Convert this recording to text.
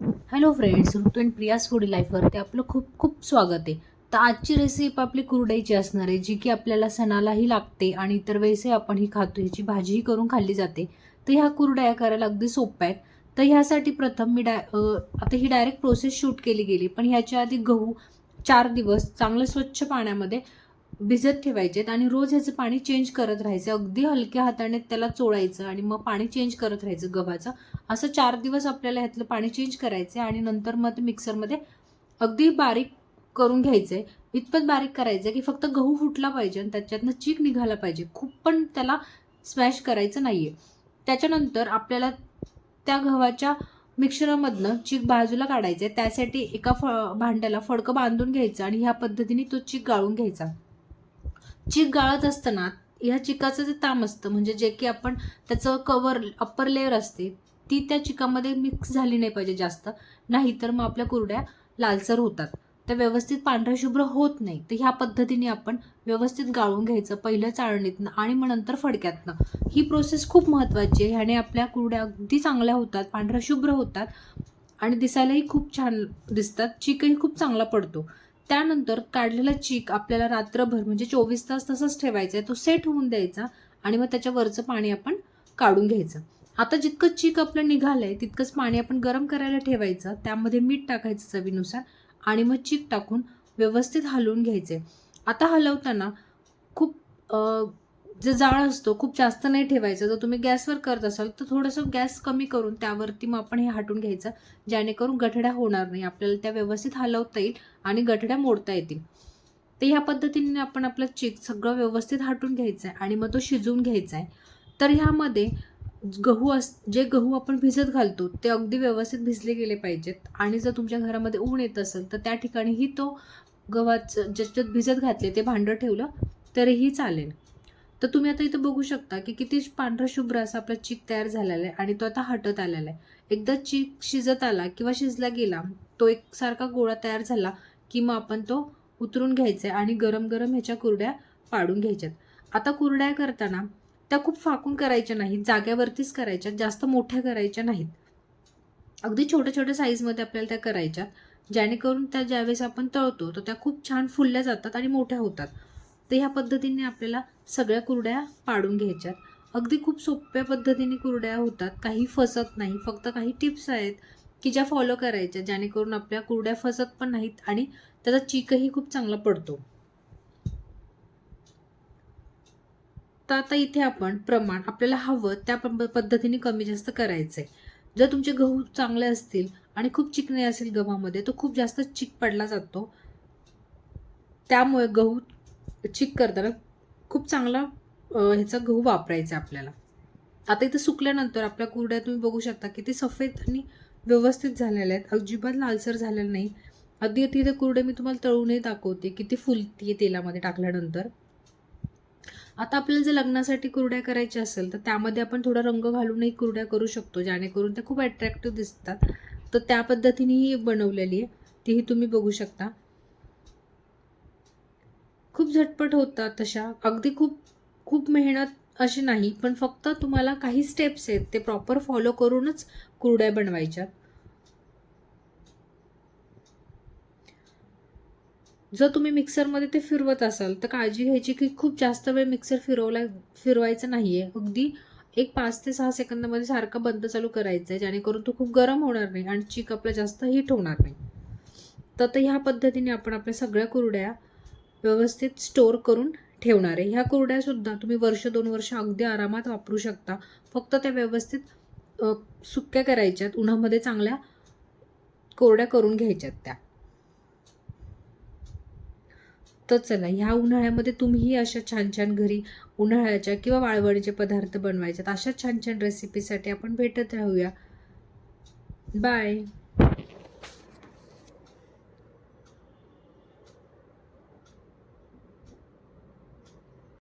Hello friends Ritu and Priya's food लाईफवरती आपलं खूप खूप स्वागत आहे. तर आजची रेसिपी आपली कुरडईची असणार आहे जी की आपल्याला सणालाही लागते आणि इतर वेळेसही आपण ही खातो. ह्याची भाजीही करून खाल्ली जाते. तर ह्या कुरडया करायला अगदी सोप्या आहेत. तर ह्यासाठी प्रथम मी डाय आता ही डायरेक्ट प्रोसेस शूट केली गेली. पण ह्याच्या आधी गहू चार दिवस चांगलं स्वच्छ पाण्यामध्ये भिजत ठेवायचे आणि रोज ह्याचं पाणी चेंज करत राहायचं. अगदी हलक्या हाताने त्याला चोळायचं आणि मग पाणी चेंज करत राहायचं गव्हाचं. असं चार दिवस आपल्याला ह्यातलं पाणी चेंज करायचं आहे आणि नंतर मग ते मिक्सरमध्ये अगदी बारीक करून घ्यायचं आहे इतपत बारीक करायचं आहे की फक्त गहू फुटला पाहिजे आणि त्याच्यातनं चीक निघाला पाहिजे. खूप पण त्याला स्मॅश करायचं नाही आहे त्याच्यानंतर आपल्याला त्या गव्हाच्या मिक्सरमधनं चीक बाजूला काढायचं आहे त्यासाठी एका फ भांड्याला फडकं बांधून घ्यायचं आणि ह्या पद्धतीने तो चीक गाळून घ्यायचा. चीक गाळत असताना ह्या चिकाचं जे ताम असतं म्हणजे जे की आपण त्याचं कवर अप्पर लेअर असते ती त्या चिकामध्ये मिक्स झाली नाही पाहिजे जास्त. नाहीतर मग आपल्या कुरड्या लालसर होतात. त्या व्यवस्थित पांढऱ्या शुभ्र होत नाही. तर ह्या पद्धतीने आपण व्यवस्थित गाळून घ्यायचं पहिलं चाळणीतनं आणि मग नंतर फडक्यातनं. ही प्रोसेस खूप महत्त्वाची आहे. ह्याने आपल्या कुरड्या अगदी चांगल्या होतात पांढऱ्या शुभ्र होतात आणि दिसायलाही खूप छान दिसतात. चिकही खूप चांगला पडतो. त्यानंतर काढलेला चीक आपल्याला रात्रभर म्हणजे चोवीस तास तसंच ठेवायचा आहे तो सेट होऊन द्यायचा आणि मग त्याच्यावरचं पाणी आपण काढून घ्यायचं. आता जितकं चीक आपलं निघालं आहे तितकंच पाणी आपण गरम करायला ठेवायचं. त्यामध्ये मीठ टाकायचं चवीनुसार आणि मग चीक टाकून व्यवस्थित हलवून घ्यायचे आता हलवताना खूप जे जाळ असतो खूप जास्त नाही ठेवायचं. जर तुम्ही गॅसवर करत असाल तर थोडंसं गॅस कमी करून त्यावरती मग आपण हे हाटून घ्यायचं जेणेकरून गठड्या होणार नाही. आपल्याला त्या व्यवस्थित हलवता येईल आणि गठड्या मोडता येतील. तर ह्या पद्धतीने आपण आपलं चीक सगळं व्यवस्थित हाटून घ्यायचं आहे आणि मग तो शिजवून घ्यायचा आहे तर ह्यामध्ये गहू अस जे गहू आपण भिजत घालतो ते अगदी व्यवस्थित भिजले गेले पाहिजेत. आणि जर तुमच्या घरामध्ये ऊन येत असेल तर त्या ठिकाणीही तो गव्हाचं ज्याच्यात भिजत घातले ते भांडं ठेवलं तरीही चालेल. तर तुम्ही आता इथं बघू शकता की किती पांढरा शुभ्र असा आपला चीक तयार झालेला आहे आणि तो आता हटत आलेला आहे. एकदा चीक शिजत आला किंवा शिजला गेला तो एक सारखा गोळा तयार झाला की मग आपण तो उतरून घ्यायचा आहे आणि गरम गरम ह्याच्या कुरड्या पाडून घ्यायच्यात. आता कुरड्या करताना त्या खूप फाकून करायच्या नाहीत जाग्यावरतीच करायच्या जास्त मोठ्या करायच्या नाहीत. अगदी छोट्या छोट्या साईजमध्ये आपल्याला त्या करायच्या जेणेकरून त्या ज्यावेळेस आपण तळतो तर त्या खूप छान फुलल्या जातात आणि मोठ्या होतात. तर ह्या पद्धतीने आपल्याला सगळ्या कुरड्या पाडून घ्यायच्यात. अगदी खूप सोप्या पद्धतीने कुरड्या होतात. काही फसत नाही. फक्त काही टिप्स आहेत की ज्या फॉलो करायच्या जेणेकरून आपल्या कुरड्या फसत पण नाहीत आणि त्याचा चिकही खूप चांगला पडतो. तर आता इथे आपण प्रमाण आपल्याला हवं त्या पद्धतीने कमी जास्त करायचं आहे जर तुमचे गहू चांगले असतील आणि खूप चिकणे असेल गव्हामध्ये तो खूप जास्त चिक पडला जातो. त्यामुळे गहू चिक करताना खूप चांगला ह्याचा गहू वापरायचा आहे आपल्याला. आता इथं सुकल्यानंतर आपल्या कुरड्या तुम्ही बघू शकता किती सफेद आणि व्यवस्थित झालेल्या आहेत. अजिबात लालसर झालेला नाही. अगदी तिथे कुरडे मी तुम्हाला तळूनही दाखवते किती फुलती तेलामध्ये टाकल्यानंतर. आता आपल्याला जर लग्नासाठी कुरड्या करायच्या असेल तर त्यामध्ये आपण थोडा रंग घालूनही कुरड्या करू शकतो जेणेकरून त्या खूप अट्रॅक्टिव्ह दिसतात. तर त्या पद्धतीनेही बनवलेली आहे. तीही तुम्ही बघू शकता. खूप झटपट होतात तशा. अगदी खूप खूप मेहनत अशी नाही पण फक्त तुम्हाला काही स्टेप्स आहेत ते प्रॉपर फॉलो करूनच कुरड्या बनवायच्या. जर तुम्ही मिक्सरमध्ये ते फिरवत असाल तर काळजी घ्यायची की खूप जास्त वेळ मिक्सर फिरवला फिरवायचं नाही आहे अगदी एक पाच ते सहा सेकंदामध्ये सारखं बंद चालू करायचं आहे जेणेकरून तो खूप गरम होणार नाही आणि चिक आपला जास्त हीट होणार नाही. तर ह्या पद्धतीने आपण आपल्या सगळ्या कुरड्या व्यवस्थित स्टोअर करून ठेवणार आहे. ह्या कुरड्यासुद्धा तुम्ही वर्ष दोन वर्ष अगदी आरामात वापरू शकता. फक्त त्या व्यवस्थित सुक्या करायच्यात उन्हामध्ये चांगल्या कोरड्या करून घ्यायच्यात त्या. तर चला ह्या उन्हाळ्यामध्ये तुम्हीही अशा छान छान घरी उन्हाळ्याच्या किंवा वाळवणीचे पदार्थ बनवायच्यात. अशा छान छान रेसिपीसाठी आपण भेटत राहूया. बाय